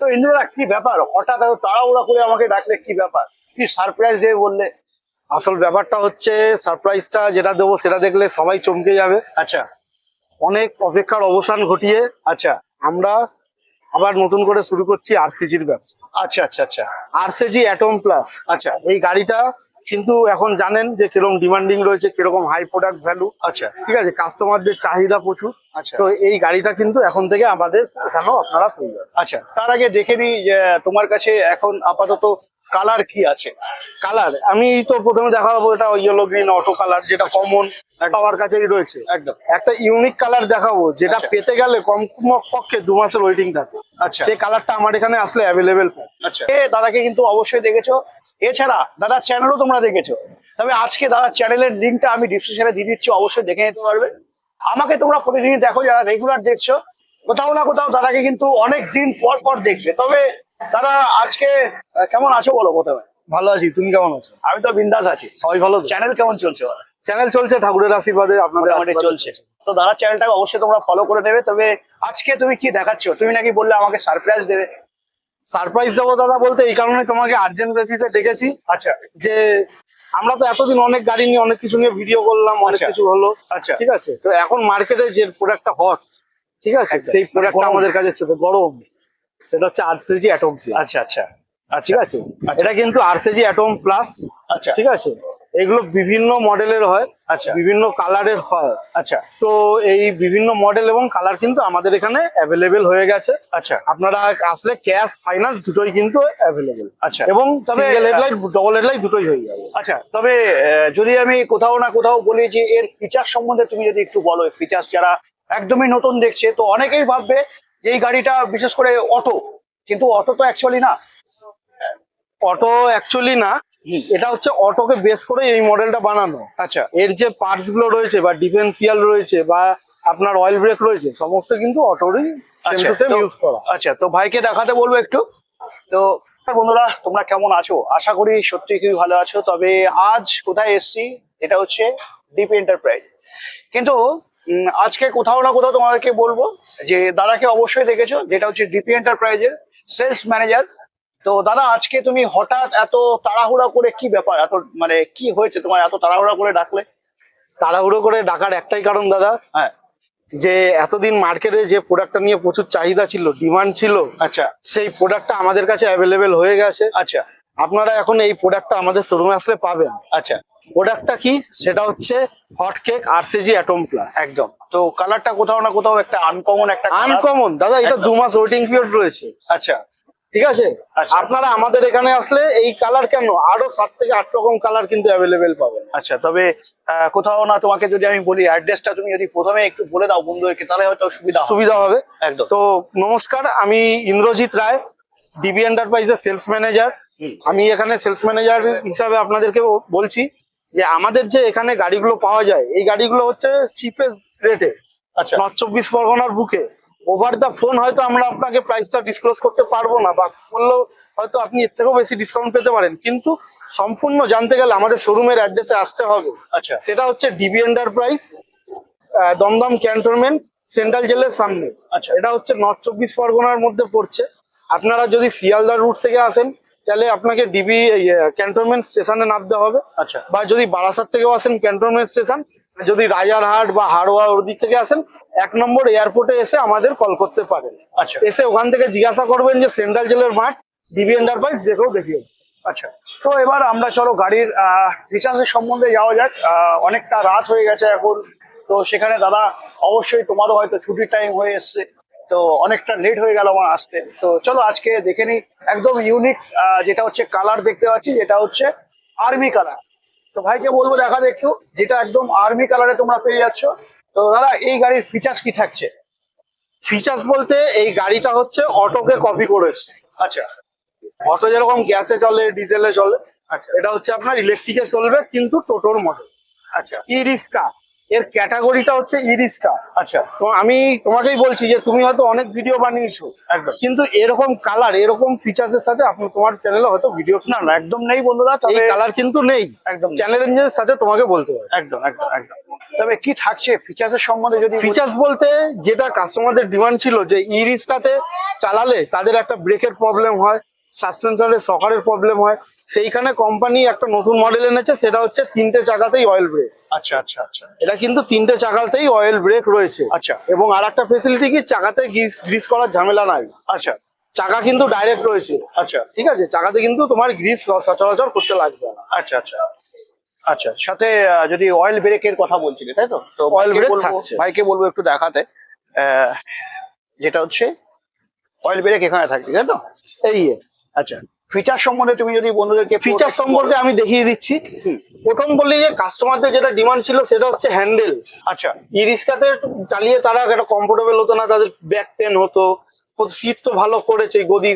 তো ইন্দ্রদা কি ব্যাপার? হঠাৎ এত তাড়াহুড়া করে আমাকে ডাকলে কি ব্যাপার? কি সারপ্রাইজ দেবে বললে? আসল ব্যাপারটা হচ্ছে সারপ্রাইজটা যেটা দেবো সেটা দেখলে সবাই চমকে যাবে। আচ্ছা। অনেক অপেক্ষার অবসান ঘটিয়ে আচ্ছা। আমরা আবার নতুন করে শুরু করছি আরসিজির ব্যবসা। আচ্ছা আচ্ছা আচ্ছা। আরসিজি অ্যাটম প্লাস আচ্ছা। এই গাড়িটা কিন্তু এখন জানেন যে কীরকম ডিমান্ডিং রয়েছে কীরকম হাই প্রোডাক্ট ভ্যালু আচ্ছা। ঠিক আছে কাস্টমারদের চাহিদা প্রচুর। আচ্ছা। তো এই গাড়িটা কিন্তু এখন থেকে আমাদের এখানেও আপনারা পেয়ে যাবেন। আচ্ছা তার আগে দেখে নিই যে তোমার কাছে এখন আপাতত কালার কি আছে? কালার আমি তো প্রথমে দেখাবো এটা ইয়েলো গ্রিন অটো কালার যেটা কমন সবার কাছেই রয়েছে। একদম। একটা ইউনিক কালার দেখাবো যেটা আচ্ছা। পেতে গেলে কম পক্ষে দু মাসের ওয়েটিং থাকে। আচ্ছা। সেই কালারটা আমার এখানে আসলে অ্যাভেলেবেল আচ্ছা। এ দাদাকে কিন্তু অবশ্যই দেখেছ। এছাড়া দাদার চ্যানেলও তোমরা দেখেছ। তবে আজকে দাদার চ্যানেলের লিঙ্কটা আমি ডিসক্রিপশনে দিয়ে দিচ্ছি অবশ্যই দেখে নিতে পারবে। আমাকে তোমরা প্রতিদিন দেখো যারা রেগুলার দেখছ কোথাও না কোথাও দাদাকে কিন্তু অনেক দিন পর পর দেখবে। তবে দাদা আজকে কেমন আছো বলো প্রথমে? ভালো আছি তুমি কেমন আছো? আমি তো বিন্দাস আছি। সবাই ভালো চ্যানেল কেমন চলছে চ্যানেল চলছে ঠাকুরের আশীর্বাদে আপনাদের আশীর্বাদে। চলছে। তো দাদার চ্যানেলটাকে অবশ্যই তোমরা ফলো করে দেবে। তবে আজকে তুমি কি দেখাচ্ছ? তুমি নাকি বললে আমাকে সারপ্রাইজ দেবে। সারপ্রাইজ দেবো দাদা বলতে এই কারণে তোমাকে আর্জেন্ট বেসিসে ডেকেছি। আচ্ছা। যে আমরা তো এতদিন অনেক গাড়ি নিয়ে অনেক কিছু নিয়ে ভিডিও করলাম অনেক আচ্ছা। কিছু হলো। আচ্ছা। ঠিক আছে? তো এখন মার্কেটে যে প্রোডাক্টটা হট ঠিক আছে? সেই প্রোডাক্টটা। আমাদের কাছে চলে গরম। সেটা হচ্ছে আরসিজি অ্যাটম আচ্ছা আচ্ছা। ঠিক আছে? এটা কিন্তু আরসিজি অ্যাটম প্লাস আচ্ছা। ঠিক আছে? এগুলো বিভিন্ন মডেলের হয় আচ্ছা। বিভিন্ন কালারের হয়। আচ্ছা। তো এই বিভিন্ন মডেল এবং কালার কিন্তু আমাদের এখানে অ্যাভেলেবেল হয়ে গেছে। আচ্ছা। আপনারা আসলে ক্যাশ ফাইন্যান্স দুটোই কিন্তু অ্যাভেলেবেল আচ্ছা। এবং তবে, হেডলাইট ডবল হেডলাইট দুটোই হয়ে যাবে। আচ্ছা তবে যদি আমি কোথাও না কোথাও বলি যে এর ফিচার সম্বন্ধে তুমি যদি একটু বলো ফিচার্স যারা একদমই নতুন দেখছে তো অনেকেই ভাববে যে এই গাড়িটা বিশেষ করে অটো কিন্তু অটো তো অ্যাকচুয়ালি না। অটো অ্যাকচুয়ালি না এটা হচ্ছে অটোকে বেস করে এই মডেলটা বানানো। আচ্ছা। এর যে পার্টসগুলো রয়েছে বা ডিফেন্সিয়াল রয়েছে বা আপনার অয়েল ব্রেক রয়েছে সমস্ত কিন্তু অটোরই আচ্ছা তো- ইউজ করা। আচ্ছা তো ভাইকে দেখাতে বলব একটু। তো বন্ধুরা তোমরা কেমন আছো? আশা করি সত্যি খুবই ভালো আছো। তবে আজ কোথায় এসছি এটা হচ্ছে ডিপ এন্টারপ্রাইজ কিন্তু আজকে কোথাও না কোথাও তোমাদেরকে বলব যে দাদাকে অবশ্যই দেখেছ যেটা হচ্ছে ডিপি এন্টারপ্রাইজের সেলস ম্যানেজার তো দাদা আজকে তুমি হঠাৎ এত তাড়াহুড়া করে কি ব্যাপার? এত মানে কি হয়েছে তোমার এত তাড়াহুড়া করে ডাকলে? তাড়াহুড়ো করে ডাকার একটাই কারণ দাদা হ্যাঁ। যে এতদিন মার্কেটে যে প্রোডাক্টটা নিয়ে প্রচুর চাহিদা ছিল ডিমান্ড ছিল আচ্ছা। সেই প্রোডাক্টটা আমাদের কাছে অ্যাভেলেবেল হয়ে গেছে। আচ্ছা। আপনারা এখন এই প্রোডাক্টটা আমাদের শোরুমে আসলে পাবেন। আচ্ছা। প্রোডাক্টটা কি? সেটা হচ্ছে hot cake RCG atom plus একদম। তো কালারটা কোথাও না কোথাও একটা আনকমন একটা। আনকমন দাদা এটা দু মাস ওয়েটিং পিরিয়ড রয়েছে। আচ্ছা। ঠিক আছে? আচ্ছা। আপনারা আমাদের এখানে আসলে এই কালার কেন? আরও সাত থেকে আট রকম কালার কিন্তু অ্যাভেলেবেল পাবেন। আচ্ছা তবে কোথাও না তোমাকে যদি আমি বলি অ্যাড্রেসটা তুমি যদি প্রথমে একটু বলে দাও বন্ধুদেরকে তাহলে হয়তো সুবিধা সুবিধা হবে। একদম। তো নমস্কার আমি ইন্দ্রজিৎ রায় ডিবি এন্টারপ্রাইজের সেলস ম্যানেজার আমি এখানে সেলস ম্যানেজার হিসাবে আপনাদেরকে বলছি যে আমাদের যে এখানে গাড়িগুলো পাওয়া যায় এই গাড়িগুলো হচ্ছে চিপেস্ট রেটে আচ্ছা। চব্বিশ পরগনার বুকে। ওভার দ্য ফোন হয়তো আমরা আপনাকে প্রাইসটা ডিসক্লোজ করতে পারব না বা বললেও হয়তো আপনি এর থেকেও বেশি ডিসকাউন্ট পেতে পারেন। কিন্তু সম্পূর্ণ জানতে গেলে আমাদের শোরুমের অ্যাড্রেসে আসতে হবে। আচ্ছা। সেটা হচ্ছে DB enterprise Dumdum cantonment central জেলের সামনে। আচ্ছা। এটা হচ্ছে নর্থ চব্বিশ পরগনার মধ্যে পড়ছে। আপনারা যদি শিয়ালদা রুট থেকে আসেন তাহলে আপনাকে ডিবি ক্যান্টনমেন্ট স্টেশনে নামতে হবে। আচ্ছা। বা যদি বারাসাত থেকেও আসেন ক্যান্টনমেন্ট স্টেশন যদি রাজারহাট বা হাড়োয়া ওর দিক থেকে আসেন এক নম্বর এয়ারপোর্টে এসে আমাদের কল করতে পারেন। আচ্ছা। এসে ওখান থেকে জিজ্ঞাসা করবেন যে সেন্ট্রাল জেলের মাঠ ডিবি এন্টারপ্রাইজ যে কেউ বেশি আচ্ছা। তো এবার আমরা চলো গাড়ির ফিচার্সের সম্বন্ধে যাওয়া যাক। অনেকটা রাত হয়ে গেছে এখন। তো সেখানে দাদা অবশ্যই তোমারও হয়তো ছুটির টাইম হয়ে এসছে। তো অনেকটা লেট হয়ে গেল আমার আসতে। তো চলো আজকে দেখে নিই। একদম ইউনিক যেটা হচ্ছে কালার দেখতে পাচ্ছি যেটা হচ্ছে আর্মি কালার তো ভাইকে বলব দেখা একটু যেটা একদম আর্মি কালারে তোমরা পেয়ে যাচ্ছ। তো দাদা এই গাড়ির ফিচার্স কি থাকছে? ফিচার্স বলতে এই গাড়িটা হচ্ছে অটোকে কপি করেছে। আচ্ছা। অটো যেরকম গ্যাসে চলে ডিজেলে চলে আচ্ছা। এটা হচ্ছে আপনার ইলেকট্রিকে চলবে কিন্তু টোটোর মডেল আচ্ছা। ই রিক্সা এর ক্যাটাগরিটা হচ্ছে ই রিক্সা আচ্ছা। তো আমি তোমাকেই বলছি যে তুমি হয়তো অনেক ভিডিও বানিয়েছো একদম। কিন্তু এরকম কালার এরকম ফিচার্স এর সাথে আপনি তোমার চ্যানেলে হয়তো ভিডিও না না একদম নেই বন্ধুরা তবে কালার কিন্তু নেই। একদম চ্যালেঞ্জের সাথে তোমাকে বলতে হবে। একদম একদম একদম। তবে কি থাকছে ফিচার্সের সম্বন্ধে যদি ফিচার্স বলতে যেটা কাস্টমারদের ডিমান্ড ছিল যে ই রিক্সাতে চালালে তাদের একটা ব্রেকের প্রবলেম হয় সাসপেনশনের সকারের প্রবলেম হয় সেইখানে কোম্পানি একটা নতুন মডেল এনেছে সেটা হচ্ছে তিনটে চাকাতেই অয়েল ব্রেক আচ্ছা আচ্ছা আচ্ছা। এটা কিন্তু তিনটে চাকাতেই অয়েল ব্রেক রয়েছে। আচ্ছা। এবং আর একটা ফেসিলিটি কি? চাকাতে গ্রিস করার ঝামেলা নাই। আচ্ছা। চাকা কিন্তু ডাইরেক্ট রয়েছে। আচ্ছা। ঠিক আছে? চাকাতে কিন্তু তোমার গ্রিস সচরাচর করতে লাগবে না। আচ্ছা আচ্ছা। আচ্ছা সাথে যদি অয়েল ব্রেকের কথা বলছিলে তাই তো? তো বলবো- থাকছে। ভাইকে বলব একটু দেখাতে। আহ, যেটা হচ্ছে অয়েল ব্রেক এখানে থাকছে তাই তো? এই আচ্ছা। ফিচার সম্বন্ধে তুমি যদি বন্ধুদেরকে ফিচার সম্বন্ধে আমি দেখিয়ে দিচ্ছি। প্রথম বলি যে কাস্টমারদের যেটা ডিমান্ড ছিল সেটা হচ্ছে হ্যান্ডেল আচ্ছা। ই রিক্সাতে চালিয়ে তারা একটা কমফোর্টেবল হতো না তাদের ব্যাক পেন হতো। সিট তো ভালো করেছে গদি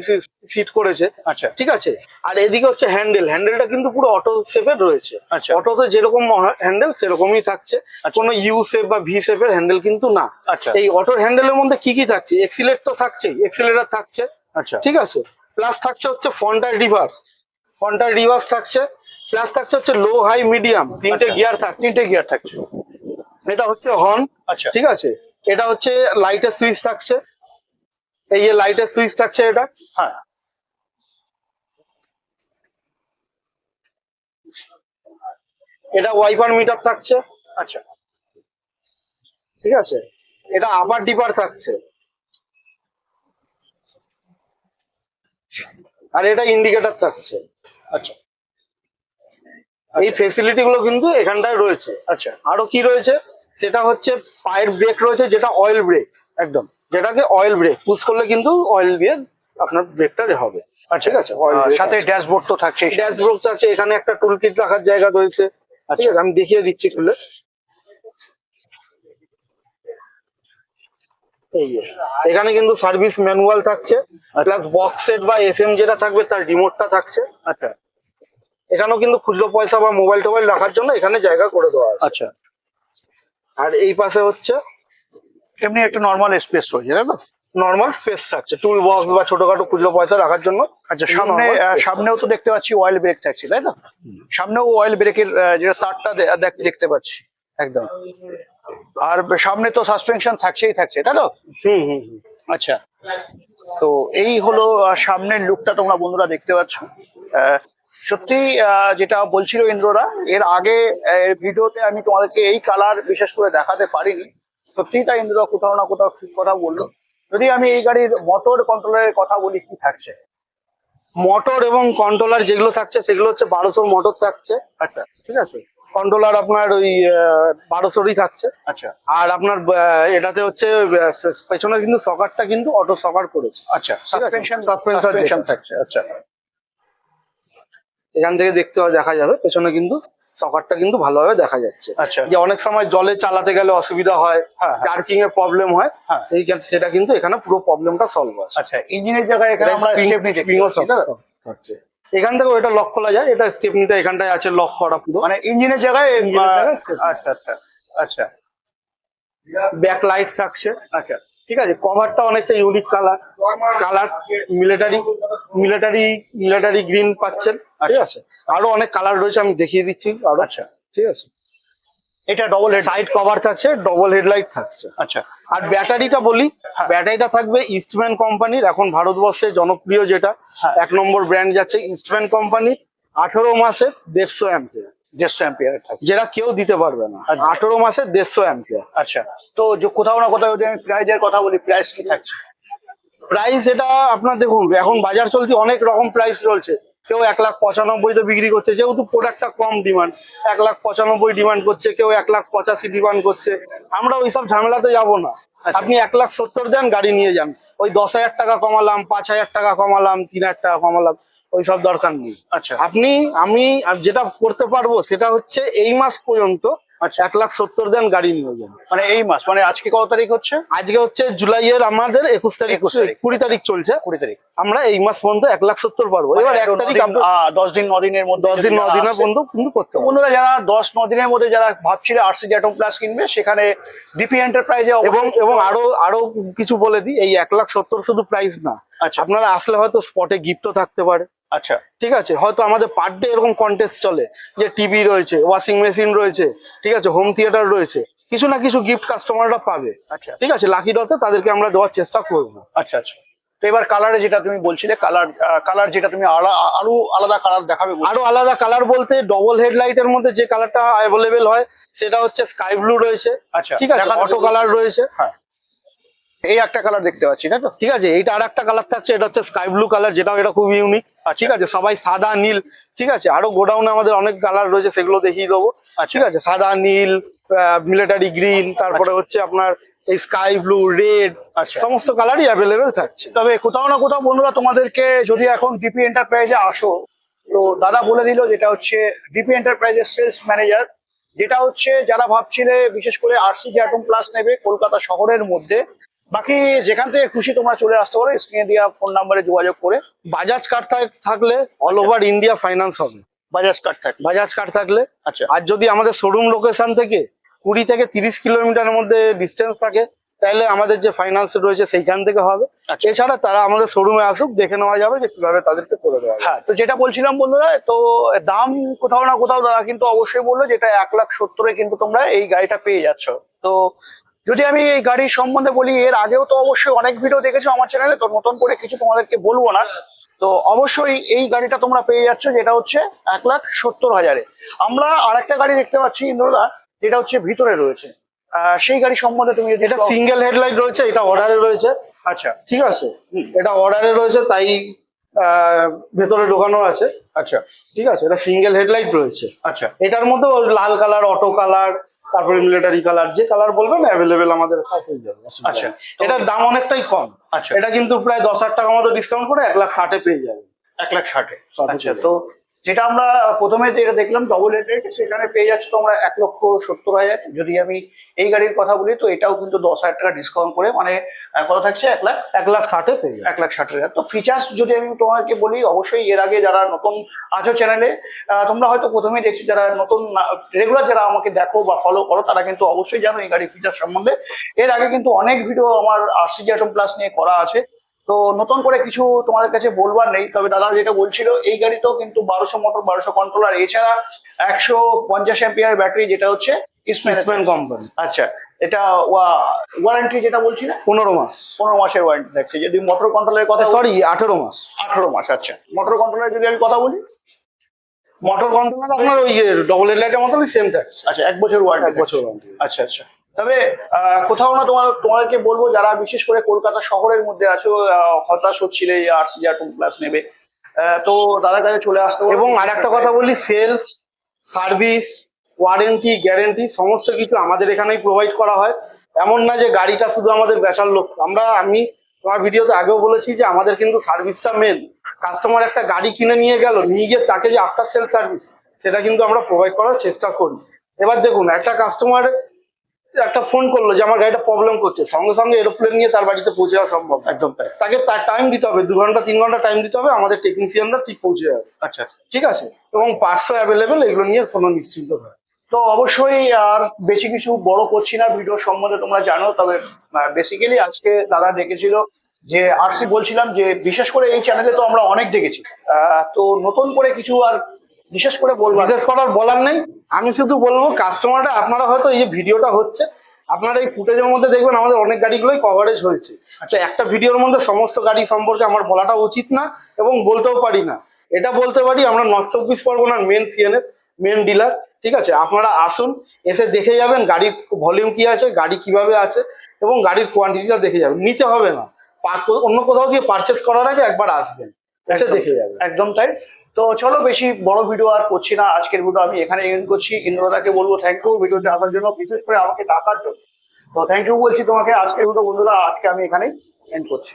সিট করেছে। আচ্ছা। ঠিক আছে? আর এদিকে হচ্ছে হ্যান্ডেল হ্যান্ডেলটা কিন্তু পুরো অটো শেপের রয়েছে। আচ্ছা। অটোতে যেরকম হ্যান্ডেল সেরকমই থাকছে। আচ্ছা। কোনো ইউ শেপ বা ভি শেপের হ্যান্ডেল কিন্তু না। আচ্ছা। এই অটোর হ্যান্ডেলের মধ্যে কি কি থাকছে? এক্সিলেট তো থাকছেই এক্সিলেটার থাকছে। আচ্ছা। ঠিক আছে? প্লাস থাকছে হচ্ছে ফন্টার রিভার্স ফন্টার রিভার্স থাকছে। প্লাস থাকছে হচ্ছে লো হাই মিডিয়াম তিনটে আচ্ছা। গিয়ার থাক তিনটে গিয়ার থাকছে। এটা হচ্ছে হর্ন আচ্ছা। ঠিক আছে? এটা হচ্ছে লাইটের সুইচ থাকছে। এই যে লাইটের সুইচ থাকছে এটা। হ্যাঁ। এটা ওয়াইপার মিটার থাকছে। আচ্ছা। ঠিক আছে? এটা আবার ডিপার থাকছে। আর এটা ইন্ডিকেটর থাকছে। আচ্ছা। এই ফেসিলিটি গুলো কিন্তু এখানটায় রয়েছে। আচ্ছা। আরও কি রয়েছে? সেটা হচ্ছে পায়ের ব্রেক রয়েছে যেটা অয়েল ব্রেক একদম। যেটাকে অয়েল ব্রেক পুশ করলে কিন্তু অয়েল দিয়ে আপনার ব্রেকটা হবে। আচ্ছা। ঠিক আছে? সাথে। ড্যাশবোর্ড তো থাকছে ড্যাশবোর্ড আছে এখানে একটা টুল কিট রাখার জায়গা রয়েছে। ঠিক আছে? আমি দেখিয়ে দিচ্ছি খুলে। এই এখানে কিন্তু সার্ভিস ম্যানুয়াল থাকছে প্লাস বক্স সেট বা এফএম যেটা থাকবে তার রিমোটটা থাকছে। আচ্ছা। এখানেও কিন্তু খুচরো পয়সা বা মোবাইল টোবাইল রাখার জন্য এখানে জায়গা করে দেওয়া আছে। আচ্ছা। আর এই পাশে হচ্ছে এমনি একটা নর্মাল স্পেস রয়েছে তাই তো? নর্মাল স্পেস থাকছে টুল বক্স বা ছোটখাটো খুচরো পয়সা রাখার জন্য। আচ্ছা সামনে সামনেও তো দেখতে পাচ্ছি অয়েল ব্রেক থাকছে তাই না সামনেও অয়েল ব্রেকের যেটা তারটা দেখ- দেখতে পাচ্ছি। একদম। আর সামনে তো সাসপেনশন থাকছেই থাকছে তাই তো? হুম হুম হুম। আচ্ছা। তো এই হলো সামনের লুকটা তোমরা বন্ধুরা দেখতে পাচ্ছ। আহ, সত্যি আহ, যেটা বলছিল ইন্দ্ররা এর আগে আহ, এর ভিডিওতে আমি তোমাদেরকে এই কালার বিশেষ করে দেখাতে পারিনি। সত্যি তাই ইন্দ্ররা কোথাও না কোথাও ঠিক কথা বলল। যদি আমি এই গাড়ির মোটর কন্ট্রোলারের কথা বলি কি থাকছে? মোটর এবং কন্ট্রোলার যেগুলো থাকছে সেগুলো হচ্ছে বারোশোর মোটর থাকছে। আচ্ছা। ঠিক আছে? কন্ট্রোলার আপনার ওই বারোশোরই থাকছে। আচ্ছা। আর আপনার এটাতে হচ্ছে পেছনে কিন্তু সকারটা কিন্তু অটো সকার করেছে। আচ্ছা আছে। সাসপেনশন সাসপেনশন থাকছে আচ্ছা। এখান থেকে দেখতে দেখা যাবে। পেছনে কিন্তু সকারটা কিন্তু ভালোভাবে দেখা যাচ্ছে। আচ্ছা। যে অনেক সময় জলে চালাতে গেলে অসুবিধা হয় হ্যাঁ, হ্যাঁ। এর প্রবলেম হয় হ্যাঁ। সেই সেটা কিন্তু এখানে পুরো প্রবলেমটা সলভ হয়। আচ্ছা ইঞ্জিনের জায়গায় এখানে আমরা স্টেপনি দেখতে পাচ্ছি, এখান থেকে ওইটা লক খোলা যায় এটা স্টেপনিটা এখানটায় আছে লক করা পুরো। মানে ইঞ্জিনের জায়গায়। আচ্ছা আচ্ছা আচ্ছা। ব্যাক লাইট থাকছে। আচ্ছা। ঠিক আছে কভারটা অনেকটা unique colour colour military military military green পাচ্ছেন। ঠিক আচ্ছা। আছে? আরও অনেক কালার রয়েছে আমি দেখিয়ে দিচ্ছি আরও। আচ্ছা। ঠিক আছে? এটা ডবল হেড সাইড কভার থাকছে ডবল হেডলাইট থাকছে। আচ্ছা। আর ব্যাটারিটা বলি ব্যাটারিটা থাকবে ইস্টম্যান কোম্পানির এখন ভারতবর্ষে জনপ্রিয় যেটা। হ্যাঁ। এক নম্বর ব্র্যান্ড যাচ্ছে ইস্টম্যান কোম্পানির আঠেরো মাসের দেড়শো অ্যাম্পিয়ার দেড়শো অ্যাম্পিয়ার যেটা কেউ দিতে পারবে না। আচ্ছা। আঠেরো মাসের দেড়শো অ্যাম্পিয়ার আচ্ছা। তো কোথাও না কোথাও যদি আমি প্রাইজের কথা বলি প্রাইস কি থাকছে? প্রাইস এটা আপনার দেখুন এখন বাজার চলতি অনেক রকম প্রাইস চলছে। কেউ এক লাখ পঁচানব্বই তো বিক্রি করছে যেহেতু প্রোডাক্টটা কম ডিমান্ড এক লাখ পঁচানব্বই ডিমান্ড করছে কেউ এক লাখ পঁচাশি ডিমান্ড করছে আমরা ওইসব ঝামেলাতে যাব না। আচ্ছা। আপনি এক লাখ সত্তর দেন গাড়ি নিয়ে যান। ওই দশ হাজার টাকা কমালাম পাঁচ হাজার টাকা কমালাম তিন হাজার টাকা কমালাম ওইসব দরকার নেই। আচ্ছা। আপনি আমি আর যেটা করতে পারব সেটা হচ্ছে এই মাস পর্যন্ত আচ্ছা এক লাখ সত্তর দেন গাড়ি নিয়ে যান। মানে এই মাস মানে আজকে কত তারিখ হচ্ছে? আজকে হচ্ছে জুলাইয়ের আমাদের একুশ তারিখ 21 তারিখ। কুড়ি তারিখ চলছে। কুড়ি তারিখ। আমরা এই মাস পর্যন্ত এক লাখ সত্তর পারব। এবার এক তারিখ মানে দশ দিন ন দিনের মধ্যে দশ দিন যদি ন দিনের পর্যন্ত কিন্তু করতে বন্ধুরা যারা দশ দিনের মধ্যে যারা ভাবছিলে আরসি জ্যাটম প্লাস কিনবে সেখানে ডিপি এন্টারপ্রাইজে এবং এবং আরও আরও কিছু বলে দিই এই এক লাখ সত্তর শুধু প্রাইস না। আচ্ছা। আপনারা আসলে হয়তো স্পটে গিফটও থাকতে পারে। আচ্ছা ঠিক আছে হয়তো আমাদের পার ডে এরকম কন্টেস্ট চলে যে টিভি রয়েছে ওয়াশিং মেশিন রয়েছে ঠিক আছে হোম থিয়েটার রয়েছে কিছু না কিছু গিফট কাস্টমাররা পাবে। আচ্ছা। ঠিক আছে লাকি ডতে তাদেরকে আমরা দেওয়ার চেষ্টা করব। আচ্ছা আচ্ছা। তো এবার কালারে যেটা তুমি বলছিলে কালার কালার যেটা তুমি আরও আলাদা কালার দেখাবে আরও আলাদা কালার বলতে ডবল হেডলাইটের মধ্যে যে কালারটা অ্যাভেলেবেল হয় সেটা হচ্ছে স্কাই ব্লু রয়েছে। আচ্ছা ঠিক আছে অটো কালার রয়েছে। হ্যাঁ। এই একটা কালার দেখতে পাচ্ছি তাই তো? ঠিক আছে এইটা আর একটা কালার থাকছে এটা হচ্ছে স্কাই ব্লু কালার যেটা এটা খুব ইউনিক আচ্ছা। ঠিক আছে সবাই সাদা নীল ঠিক আছে? আরও গোডাউনে আমাদের অনেক কালার রয়েছে সেগুলো দেখিয়ে দেবো। আচ্ছা। ঠিক আছে সাদা নীল মিলিটারি গ্রিন তারপরে হচ্ছে আপনার এই স্কাই ব্লু রেড আচ্ছা। সমস্ত কালারই অ্যাভেলেবেল থাকছে। তবে কোথাও না কোথাও বন্ধুরা তোমাদেরকে যদি এখন ডিপি এন্টারপ্রাইজে আসো তো দাদা বলে দিল যেটা হচ্ছে ডিপি এন্টারপ্রাইজের সেলস ম্যানেজার যেটা হচ্ছে যারা ভাবছিলে বিশেষ করে আরসি জ্যাটম প্লাস নেবে কলকাতা শহরের মধ্যে বাকি যেখান থেকে খুশি তোমরা চলে আসতে পারো স্ক্রিনে দেওয়া ফোন নাম্বারে যোগাযোগ করে। বাজাজ কার্ড থাকলে অল ওভার ইন্ডিয়া ফাইন্যান্স হবে। বাজাজ কার্ড থাকে বাজাজ কার্ড থাকলে। আচ্ছা। আর যদি আমাদের শোরুম লোকেশন থেকে কুড়ি থেকে তিরিশ কিলোমিটারের মধ্যে ডিস্টেন্স থাকে তাহলে আমাদের যে ফাইন্যান্স রয়েছে সেইখান থেকে হবে। আচ্ছা। এছাড়া তারা আমাদের শোরুমে আসুক দেখে নেওয়া যাবে যে কীভাবে তাদেরকে করে দেওয়া হ্যাঁ তো যেটা বলছিলাম বন্ধুরা তো দাম কোথাও না কোথাও দাদা কিন্তু অবশ্যই বলল যেটা এক লাখ সত্তরে কিন্তু তোমরা এই গাড়িটা পেয়ে যাচ্ছ। তো যদি আমি এই গাড়ির সম্বন্ধে বলি এর আগেও তো অবশ্যই অনেক ভিডিও দেখেছ আমার চ্যানেলে তো নতুন করে কিছু তোমাদেরকে বলব না। তো অবশ্যই এই গাড়িটা তোমরা পেয়ে যাচ্ছ যেটা হচ্ছে এক লাখ সত্তর হাজারে। আমরা আর একটা গাড়ি দেখতে পাচ্ছি ইন্দ্রদা যেটা হচ্ছে ভিতরে রয়েছে। সেই গাড়ি সম্বন্ধে তুমি যদি এটা সিঙ্গেল হেডলাইট রয়েছে এটা অর্ডারে রয়েছে। আচ্ছা। ঠিক আছে? এটা অর্ডারে রয়েছে তাই ভেতরে ঢোকানো আছে। আচ্ছা। ঠিক আছে? এটা সিঙ্গেল হেডলাইট রয়েছে। আচ্ছা। এটার মধ্যে লাল কালার অটো কালার তারপরে মিলিটারি কালার যে কালার বলবেন অ্যাভেলেবেল আমাদের কাছে যাবে আচ্ছা, এটার দাম অনেকটাই কম। আচ্ছা। এটা কিন্তু প্রায় দশ হাজার টাকা মতো ডিসকাউন্ট করে এক লাখ ষাটে পেয়ে যাবে এক লাখ ষাটে। আচ্ছা তো যেটা আমরা প্রথমে যেটা দেখলাম ডবল রেট সেখানে পেয়ে যাচ্ছে তোমরা এক লক্ষ সত্তর হাজার। যদি আমি এই গাড়ির কথা বলি তো এটাও কিন্তু দশ হাজার টাকা ডিসকাউন্ট করে মানে কত থাকছে? এক লাখ? এক লাখ ষাটে পেয়ে যাবে এক লাখ ষাট হাজার। তো ফিচার্স যদি আমি তোমাকে বলি অবশ্যই এর আগে যারা নতুন আছো চ্যানেলে তোমরা হয়তো প্রথমেই দেখছ যারা নতুন রেগুলার যারা আমাকে দেখো বা ফলো করো তারা কিন্তু অবশ্যই জানো এই গাড়ির ফিচার সম্বন্ধে। এর আগে কিন্তু অনেক ভিডিও আমার আরসিজি অ্যাটম প্লাস নিয়ে করা আছে। তো নতুন করে কিছু তোমাদের কাছে বলবার নেই তবে দাদা যেটা বলছিল এই গাড়িতেও কিন্তু বারোশো মোটর বারোশো কন্ট্রোলার এছাড়া একশো পঞ্চাশ এম্পিয়ার ব্যাটারি যেটা হচ্ছে কোম্পানি আচ্ছা এটা ওয়ারেন্টি যেটা বলছি না পনেরো মাস। পনেরো মাসের ওয়ারেন্টি থাকছে। যদি মোটর কন্ট্রোলের কথা সরি আঠেরো মাস। আঠেরো মাস আচ্ছা। মোটর কন্ট্রোলের যদি আমি কথা বলি? মোটর কন্ট্রোলার আপনার ওই ডবল হেডলাইটের মতো সেম থাকছে আচ্ছা এক বছর ওয়ারেন্টি এক বছর ওয়ারেন্টি আচ্ছা আচ্ছা। তবে কোথাও না তোমার, তোমাদেরকে বলব যারা বিশেষ করে কলকাতা শহরের মধ্যে আছো হতাশ হচ্ছিলে আর সি টু প্লাস নেবে তো দাদার কাছে চলে আসতে এবং আর একটা কথা বলি সেলস সার্ভিস ওয়ারেন্টি গ্যারেন্টি সমস্ত কিছু আমাদের এখানেই প্রোভাইড করা হয়। এমন না যে গাড়িটা শুধু আমাদের বেচার লোক। আমরা, আমি তোমার ভিডিওতে আগেও বলেছি যে আমাদের কিন্তু সার্ভিসটা মেন কাস্টমার একটা গাড়ি কিনে নিয়ে গেল, নিয়ে গিয়ে তাকে যে আফটার সেল সার্ভিস সেটা কিন্তু আমরা প্রোভাইড করার চেষ্টা করি। এবার দেখুন, একটা কাস্টমার একটা ফোন করল যে আমার গাড়িটা প্রবলেম করছে। সঙ্গে সঙ্গে এরোপ্লেন নিয়ে তার বাড়িতে পৌঁছে যাওয়া সম্ভব। একদম তাকে তার টাইম দিতে হবে দু ঘণ্টা তিন ঘণ্টা টাইম দিতে হবে আমাদের টেকনিশিয়ানরা ঠিক পৌঁছে যাবে। আচ্ছা আচ্ছা। ঠিক আছে? এবং পার্টসও অ্যাভেলেবেল এগুলো নিয়ে কোনো নিশ্চিন্ত হয় তো অবশ্যই আর বেশি কিছু বড় করছি না ভিডিও সম্বন্ধে তোমরা জানো তবে বেসিক্যালি আজকে দাদা দেখেছিল যে আরসি বলছিলাম যে বিশেষ করে এই চ্যানেলে তো আমরা অনেক দেখেছি। আহ, তো নতুন করে কিছু আর বিশেষ করে বলব বিশেষ করার বলার নেই। আমি শুধু বলব কাস্টমাররা আপনারা হয়তো এই যে ভিডিওটা হচ্ছে আপনারা এই ফুটেজের মধ্যে দেখবেন আমাদের অনেক গাড়িগুলোই কভারেজ হয়েছে। আচ্ছা। একটা ভিডিওর মধ্যে সমস্ত গাড়ি সম্পর্কে আমার বলাটা উচিত না এবং বলতেও পারি না। এটা বলতে পারি আমরা নর্থ চব্বিশ পরগনার মেন সিএনএফ মেন ডিলার ঠিক আছে? আপনারা আসুন এসে দেখে যাবেন গাড়ির ভলিউম কি আছে গাড়ি কীভাবে আছে এবং গাড়ির কোয়ান্টিটিটা দেখে যাবেন। নিতে হবে না। অন্য কোথাও গিয়ে পারচেস করার আগে একবার আসবেন। এসে। দেখে যাবে। একদম তাই। তো চলো বেশি বড় ভিডিও আর করছি না। আজকের ভিডিও আমি এখানে এন্ড করছি। ইন্দ্রদাকে বলব থ্যাংক ইউ ভিডিওতে আসার জন্য। বিশেষ করে আমাকে ডাকার জন্য। তো থ্যাংক ইউ বলছি তোমাকে। আজকের ভিডিও বন্ধুরা আজকে আমি এখানে এন্ড করছি।